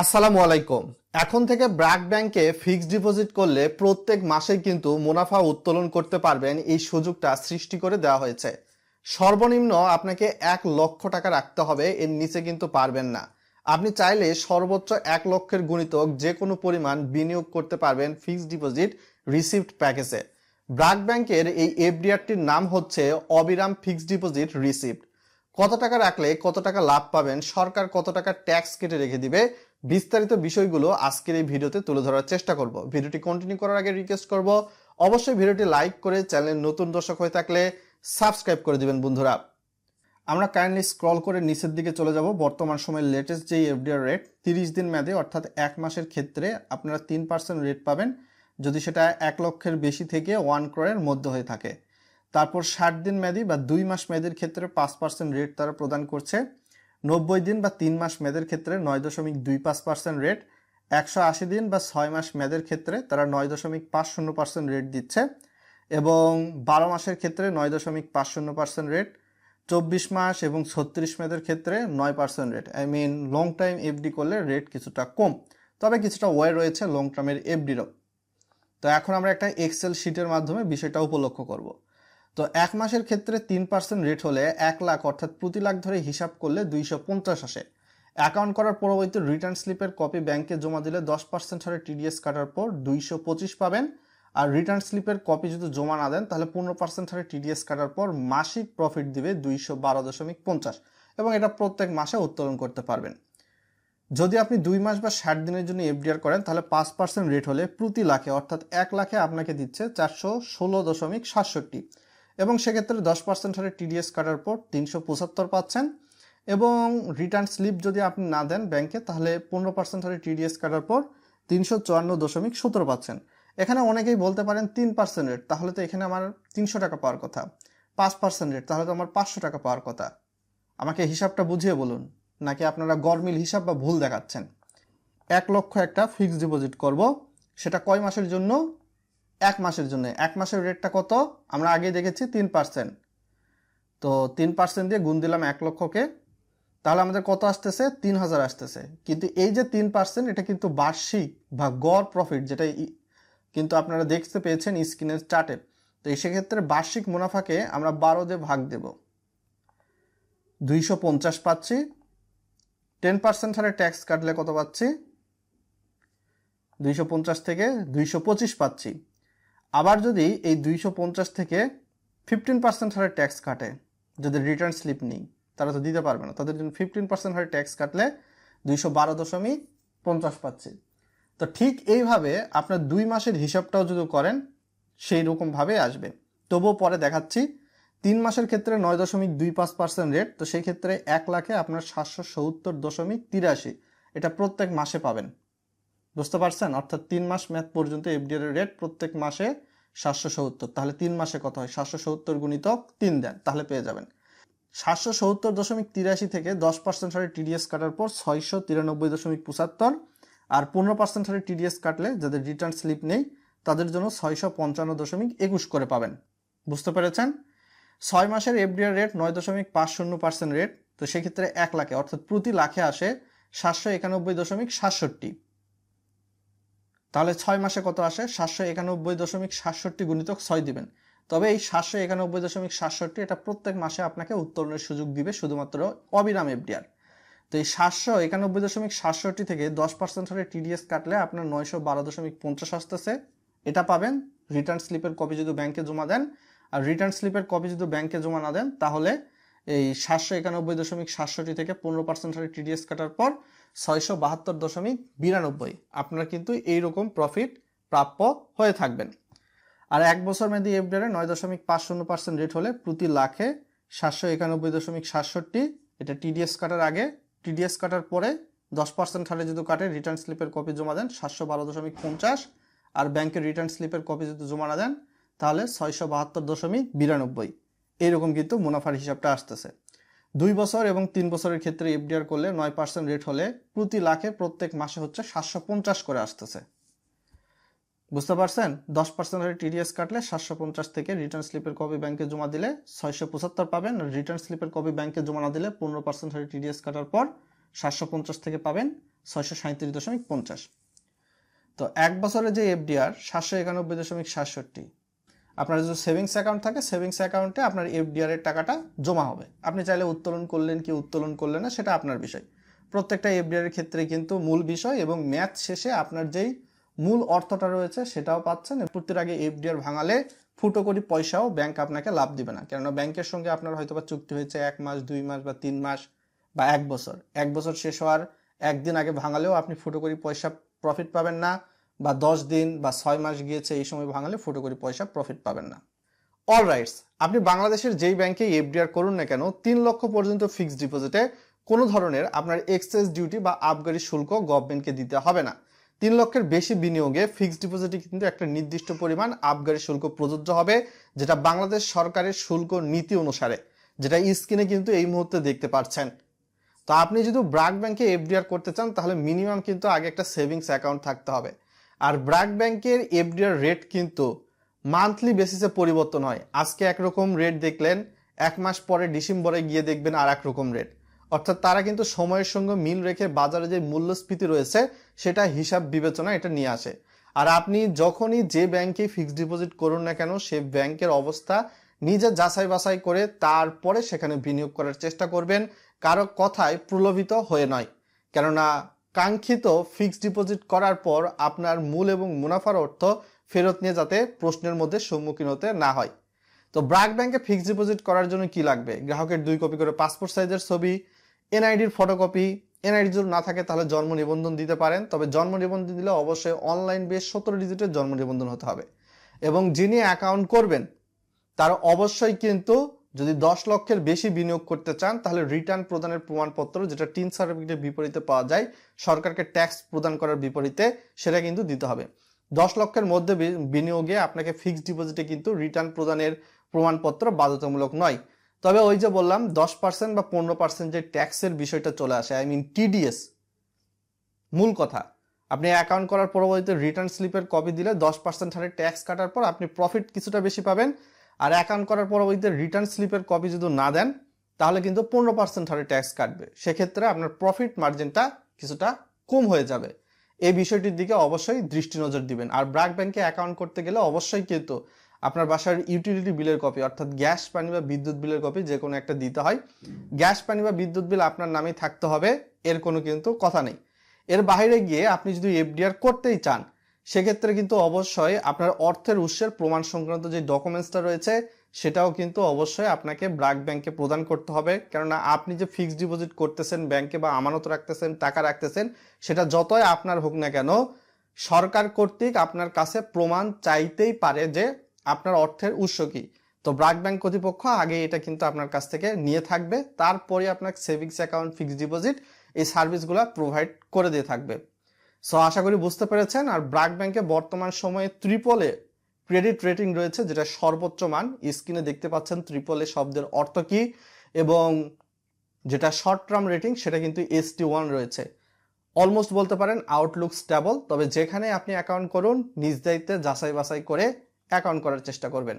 আসসালামু আলাইকুম। এখন থেকে ব্র্যাক ব্যাংকে ফিক্সড ডিপোজিট করলে প্রত্যেক মাসে কিন্তু মুনাফা উত্তোলন করতে পারবেন এই সুযোগটা সৃষ্টি করে দেওয়া হয়েছে। সর্বনিম্ন আপনাকে এক লক্ষ টাকা রাখতে হবে, এর নিচে কিন্তু পারবেন না। আপনি চাইলে সর্বোচ্চ এক লক্ষের গুণিতক যে কোনো পরিমাণ বিনিয়োগ করতে পারবেন ফিক্সড ডিপোজিট রিসিপ্ট প্যাকেজে। ব্র্যাক ব্যাংকের এই এফডিআরটির নাম হচ্ছে অবিরাম ফিক্সড ডিপোজিট রিসিপ্ট। কত টাকা রাখলে কত টাকা লাভ পাবেন, সরকার কত টাকা ট্যাক্স কেটে রেখে দিবে বিস্তারিত বিষয়গুলো আজকের এই ভিডিওতে তুলে ধরার চেষ্টা করব। ভিডিওটি কন্টিনিউ করার আগে রিকোয়েস্ট করব, অবশ্যই ভিডিওটি লাইক করে চ্যানেল নতুন দর্শক হয়ে থাকলে সাবস্ক্রাইব করে দিবেন বন্ধুরা। আমরা কাইন্ডলি স্ক্রল করে নিচের দিকে চলে যাব। বর্তমান সময়ের লেটেস্ট যেই এফডিআর রেট তিরিশ দিন মেয়াদে অর্থাৎ এক মাসের ক্ষেত্রে আপনারা তিন পার্সেন্ট রেট পাবেন। যদি সেটা এক লক্ষের বেশি থেকে ওয়ান ক্রয়ের মধ্যে হয়ে থাকে। তারপর ষাট দিন মেয়াদি বা দুই মাস মেয়াদের ক্ষেত্রে পাঁচ পার্সেন্ট রেট তারা প্রদান করছে। নব্বই দিন বা তিন মাস মেয়াদের ক্ষেত্রে নয় দশমিক দুই পাঁচ পার্সেন্ট রেট একশো আশি দিন বা ছয় মাস মেয়াদের ক্ষেত্রে তারা নয় দশমিক পাঁচ শূন্য পার্সেন্ট রেট দিচ্ছে এবং বারো মাসের ক্ষেত্রে নয় দশমিক পাঁচ শূন্য পার্সেন্ট রেট চব্বিশ মাস এবং ছত্রিশ মেয়াদের ক্ষেত্রে নয় percent rate I mean long time FD করলে রেট কিছুটা কম, তবে কিছুটা ওয়ে রয়েছে লং টার্মের এফডিরও তো এখন আমরা একটা এক্সেল শিটের মাধ্যমে বিষয়টা উপলক্ষ করব। তো এক মাসের ক্ষেত্রে তিন পার্সেন্ট রেট হলে এক লাখ অর্থাৎ প্রতি লাখ ধরে হিসাব করলে দুইশো পঞ্চাশ আসে। অ্যাকাউন্ট করার পরবর্তী রিটার্ন স্লিপের কপি ব্যাংকে জমা দিলে দশ পার্সেন্ট হারে টিডিএস কাটার পর দুইশো পঁচিশ পাবেন। আর রিটার্ন স্লিপের কপি যদি জমা না দেন, তাহলে পনেরো পার্সেন্ট হারে টিডিএস কাটার পর মাসিক প্রফিট দিবে দুইশো বারো দশমিক পঞ্চাশ এবং এটা প্রত্যেক মাসে উত্তোলন করতে পারবেন। যদি আপনি দুই মাস বা ষাট দিনের জন্য এফডিআর করেন, তাহলে পাঁচ পার্সেন্ট রেট হলে প্রতি লাখে অর্থাৎ এক লাখে আপনাকে দিচ্ছে চারশো ষোলো দশমিক সাতষট্টি। এবং সেক্ষেত্রে দশ পার্সেন্ট হারে টিডিএস কাটার পর তিনশো পঁচাত্তর পাচ্ছেন। এবং রিটার্ন স্লিপ যদি আপনি না দেন ব্যাংকে তাহলে পনেরো পার্সেন্ট হারে টিডিএস কাটার পর তিনশো চুয়ান্ন দশমিক সতেরো পাচ্ছেন। এখানে অনেকেই বলতে পারেন তিন পার্সেন্ট রেট তাহলে তো এখানে আমার তিনশো টাকা পাওয়ার কথা। পাঁচ পার্সেন্ট রেট তাহলে তো আমার পাঁচশো টাকা পাওয়ার কথা। আমাকে হিসাবটা বুঝিয়ে বলুন, নাকি আপনারা গরমিল হিসাব বা ভুল দেখাচ্ছেন? এক লক্ষ একটা ফিক্সড ডিপোজিট করব, সেটা কয় মাসের জন্য? এক মাসের জন্য। এক মাসের রেটটা কত? আমরা আগে দেখেছি তিন পার্সেন্ট তো তিন পার্সেন্ট দিয়ে গুণ দিলাম এক লক্ষকে। তাহলে আমাদের কত আসতেছে? তিন হাজার আসতেছে। কিন্তু এই যে তিন পার্সেন্ট এটা কিন্তু বার্ষিক বা গড় প্রফিট যেটা কিন্তু আপনারা দেখতে পেয়েছেন স্ক্রিনের চার্টে তো এই সেক্ষেত্রে বার্ষিক মুনাফাকে আমরা বারো দিয়ে ভাগ দেব। দুইশো পঞ্চাশ পাচ্ছি। টেন পার্সেন্ট হারে ট্যাক্স কাটলে কত পাচ্ছি? দুইশো পঞ্চাশ থেকে দুইশো পঁচিশ পাচ্ছি। আবার যদি এই দুইশো পঞ্চাশ থেকে ফিফটিন পার্সেন্ট হারে ট্যাক্স কাটে, যদি রিটার্ন স্লিপ নেই, তারা তো দিতে পারবে না। তাদের জন্য ফিফটিন পার্সেন্ট হারে ট্যাক্স কাটলে দুইশো বারো দশমিক পঞ্চাশ পাচ্ছি। তো ঠিক এইভাবে আপনার দুই মাসের হিসাবটাও যদি করেন, সেই রকমভাবে আসবে। তবুও পরে দেখাচ্ছি, তিন মাসের ক্ষেত্রে নয় দশমিক দুই পাঁচ পার্সেন্ট রেট তো সেই ক্ষেত্রে এক লাখে আপনার সাতশো সত্তর দশমিক তিরাশি, এটা প্রত্যেক মাসে পাবেন। বুঝতে পারছেন? অর্থাৎ তিন মাস ম্যাথ পর্যন্ত এফডিআর এর রেট প্রত্যেক মাসে সাতশো সত্তর। তাহলে তিন মাসে কত হয়? সাতশো সত্তর গুণিতক তিন দেন, তাহলে পেয়ে যাবেন। সাতশো সত্তর দশমিক তিরাশি থেকে দশ পার্সেন্ট হারে টিডিএস কাটার পর ছয়শো তিরানব্বই দশমিক পঁচাত্তর আর পনেরো পার্সেন্ট হারে টিডিএস কাটলে যাদের রিটার্ন স্লিপ নেই, তাদের জন্য ছয়শো পঞ্চান্ন দশমিক একুশ করে পাবেন। বুঝতে পেরেছেন? ছয় মাসের এফডিআর রেট নয় দশমিক পাঁচ শূন্য পার্সেন্ট রেট তো সেক্ষেত্রে এক লাখে, অর্থাৎ প্রতি লাখে আসে সাতশো একানব্বই দশমিক সাতষট্টি। তাহলে ছয় মাসে কত আসে? সাতশো একানব্বই দশমিক সাতষট্টি গুণিতক ছয় দিবেন। তবে এই সাতশো একানব্বই দশমিক সাতষট্টি এটা প্রত্যেক মাসে আপনাকে উত্তোলনের সুযোগ দিবে শুধুমাত্র অবিরাম এফডিআর। তো এই সাতশো একানব্বই দশমিক সাতষট্টি থেকে দশ পার্সেন্ট হারে টিডিএস কাটলে আপনার নয়শো বারো দশমিক পঞ্চাশ আসতেছে। এটা পাবেন, রিটার্ন স্লিপের কপি যদি ব্যাংকে জমা দেন। আর রিটার্ন স্লিপের কপি যদি ব্যাংকে জমা না দেন, তাহলে এই সাতশো একানব্বই দশমিক সাতষট্টি থেকে পনেরো পার্সেন্ট হারে টিডিএস কাটার পর ছয়শো বাহাত্তর দশমিক বিরানব্বই। আপনারা কিন্তু এইরকম প্রফিট প্রাপ্য হয়ে থাকবেন। আর এক বছর মেয়াদি এফডিআরে নয় দশমিক পাঁচ শূন্য পার্সেন্ট রেট হলে প্রতি লাখে সাতশো একানব্বই দশমিক সাতষট্টি। এটা টিডিএস কাটার আগে টিডিএস কাটার পরে দশ পার্সেন্ট হারে যদি কাটে রিটার্ন স্লিপের কপি জমা দেন সাতশো বারো দশমিক পঞ্চাশ। আর ব্যাংকের রিটার্ন স্লিপের কপি যদি জমা না দেন, তাহলে ছয়শো বাহাত্তর দশমিক বিরানব্বই। এইরকম কিন্তু মুনাফার হিসাবটা আসতেছে। দুই বছর এবং তিন বছরের ক্ষেত্রে এফডিআর করলে নয় পার্সেন্ট রেট হলে প্রতি লাখে প্রত্যেক মাসে হচ্ছে সাতশো পঞ্চাশ করে আসতেছে। বুঝতে পারছেন? দশ পার্সেন্ট হারে টিডিএস কাটলে সাতশো পঞ্চাশ থেকে রিটার্ন স্লিপের কপি ব্যাংকে জমা দিলে ছয়শো পঁচাত্তর পাবেন। রিটার্ন স্লিপের কপি ব্যাংকে জমা না দিলে পনেরো পার্সেন্ট হারে টিডিএস কাটার পর সাতশো পঞ্চাশ থেকে পাবেন ছয়শো সাঁত্রিশ দশমিক পঞ্চাশ। তো এক বছরে যে এফডিআর সাতশো একানব্বই দশমিক সাতষট্টি আপনার যদি সেভিংস অ্যাকাউন্ট থাকে সেভিংস অ্যাকাউন্টে আপনার এফডিআর এর টাকাটা জমা হবে। আপনি চাইলে উত্তোলন করলেন কি উত্তোলন করলেন না, সেটা আপনার বিষয়। প্রত্যেকটা এফডিআর এর ক্ষেত্রে কিন্তু মূল বিষয় এবং ম্যাথ শেষে আপনার যেই মূল অর্থটা রয়েছে, সেটাও পাচ্ছেন। প্রতির আগে এফডিআর ভাঙালে ফুটো করি পয়সাও ব্যাংক আপনাকে লাভ দিবে না। কেননা ব্যাংকের সঙ্গে আপনার হয়তো বা চুক্তি হয়েছে এক মাস, দুই মাস বা তিন মাস বা এক বছর। এক বছর শেষ হওয়ার একদিন আগে ভাঙালেও আপনি ফুটো করি পয়সা প্রফিট পাবেন না। বা দশ দিন বা ছয় মাস গিয়েছে এই সময় ভাঙালে ফুটো করে পয়সা প্রফিট পাবেন না। অল রাইটস আপনি বাংলাদেশের যেই ব্যাংকে এফডিআর করুন না কেন, তিন লক্ষ পর্যন্ত ফিক্সড ডিপোজিটে কোনো ধরনের আপনার এক্সেস ডিউটি বা আবগারি শুল্ক গভর্নমেন্টকে দিতে হবে না। তিন লক্ষের বেশি বিনিয়োগে ফিক্সড ডিপোজিটে কিন্তু একটা নির্দিষ্ট পরিমাণ আবগারি শুল্ক প্রযোজ্য হবে, যেটা বাংলাদেশ সরকারের শুল্ক নীতি অনুসারে, যেটা স্ক্রিনে কিন্তু এই মুহূর্তে দেখতে পাচ্ছেন। তো আপনি যদি ব্র্যাক ব্যাংকে এফডিআর করতে চান, তাহলে মিনিমাম কিন্তু আগে একটা সেভিংস অ্যাকাউন্ট থাকতে হবে। আর ব্র্যাক ব্যাংকের এফডিআর রেট কিন্তু মান্থলি বেসিসে পরিবর্তন হয়। আজকে একরকম রেট দেখলেন, এক মাস পরে ডিসেম্বরে গিয়ে দেখবেন আর এক রকম রেট অর্থাৎ তারা কিন্তু সময়ের সঙ্গে মিল রেখে বাজারে যে মূল্যস্ফীতি রয়েছে, সেটা হিসাব বিবেচনা এটা নিয়ে আসে। আর আপনি যখনই যে ব্যাংকে ফিক্সড ডিপোজিট করুন না কেন, সে ব্যাংকের অবস্থা নিজে যাচাই বাছাই করে তারপরে সেখানে বিনিয়োগ করার চেষ্টা করবেন। কারও কথায় প্রলোভিত হয়ে নয়। কেননা কাঙ্ক্ষিত ফিক্সড ডিপোজিট করার পর আপনার মূল এবং মুনাফার অর্থ ফেরত নিয়ে যাতে প্রশ্নের মধ্যে সম্মুখীন হতে না হয়। তো ব্র্যাক ব্যাংকে ফিক্সড ডিপোজিট করার জন্য কি লাগবে? গ্রাহকের দুই কপি করে পাসপোর্ট সাইজের ছবি, এনআইডির ফটোকপি এনআইডি যদি না থাকে তাহলে জন্ম নিবন্ধন দিতে পারেন, তবে জন্ম নিবন্ধন দিলে অবশ্যই অনলাইন বেস সতেরো ডিজিটের জন্ম নিবন্ধন হতে হবে। এবং যিনি অ্যাকাউন্ট করবেন, তার অবশ্যই কিন্তু যদি দশ লক্ষের বেশি বিনিয়োগ করতে চান, তাহলে রিটার্ন প্রদানের প্রমাণপত্র যেটা টিন সার্টিফিকেটের বিপরীতে পাওয়া যায়, সরকারকে ট্যাক্স প্রদান করার বিপরীতে সেটা কিন্তু দিতে হবে। দশ লক্ষের মধ্যে বিনিয়োগে আপনাকে ফিক্সড ডিপোজিটে কিন্তু রিটার্ন প্রদানের প্রমাণপত্র বাধ্যতামূলক নয়। তবে ওই যে বললাম, দশ পার্সেন্ট বা পনেরো পার্সেন্ট যে ট্যাক্সের বিষয়টা চলে আসে আই মিন টিডিএস মূল কথা। আপনি অ্যাকাউন্ট করার পরবর্তীতে রিটার্ন স্লিপের কপি দিলে দশ পার্সেন্ট হারে ট্যাক্স কাটার পর আপনি প্রফিট কিছুটা বেশি পাবেন আর অ্যাকাউন্ট করার পরবর্তীতে রিটার্ন স্লিপের কপি যদি না দেন, তাহলে কিন্তু পনেরো পার্সেন্ট হারে ট্যাক্স কাটবে। সেক্ষেত্রে আপনার প্রফিট মার্জিনটা কিছুটা কম হয়ে যাবে। এই বিষয়টির দিকে অবশ্যই দৃষ্টি নজর দিবেন। আর ব্র্যাক ব্যাংকে অ্যাকাউন্ট করতে গেলে অবশ্যই কিন্তু আপনার বাসার ইউটিলিটি বিলের কপি অর্থাৎ গ্যাস পানি বা বিদ্যুৎ বিলের কপি যে কোনো একটা দিতে হয়। গ্যাস পানি বা বিদ্যুৎ বিল আপনার নামেই থাকতে হবে, এর কোনো কিন্তু কথা নেই। এর বাইরে গিয়ে আপনি যদি এফডিআর করতেই চান সেক্ষেত্রে কিন্তু অবশ্যই আপনার অর্থের উৎসের প্রমাণ সংক্রান্ত যে ডকুমেন্টসটা রয়েছে, সেটাও কিন্তু অবশ্যই আপনাকে ব্র্যাক ব্যাংকে প্রদান করতে হবে। কেননা আপনি যে ফিক্সড ডিপোজিট করতেছেন, ব্যাংকে বা আমানত রাখতেছেন, টাকা রাখতেছেন, সেটা যতই আপনার হোক না কেন, সরকার কর্তৃক আপনার কাছে প্রমাণ চাইতেই পারে যে আপনার অর্থের উৎস কি। তো ব্র্যাক ব্যাংক কর্তৃপক্ষ আগে এটা কিন্তু আপনার কাছ থেকে নিয়ে থাকবে। তারপরে আপনার সেভিংস অ্যাকাউন্ট, ফিক্সড ডিপোজিট এই সার্ভিসগুলো প্রোভাইড করে দিয়ে থাকবে। সো আশা করি বুঝতে পেরেছেন। আর ব্র্যাক ব্যাংকে বর্তমান সময়ে ত্রিপলে ক্রেডিট রেটিং রয়েছে, যেটা সর্বোচ্চ মান। স্ক্রিনে দেখতে পাচ্ছেন ত্রিপলে শব্দের অর্থ কি, এবং যেটা শর্ট টার্ম রেটিং সেটা কিন্তু এস টি ওয়ান রয়েছে। অলমোস্ট বলতে পারেন আউটলুক স্ট্যাবল তবে যেখানে আপনি অ্যাকাউন্ট করুন, নিজ দায়িত্বে যাচাই বাছাই করে অ্যাকাউন্ট করার চেষ্টা করবেন।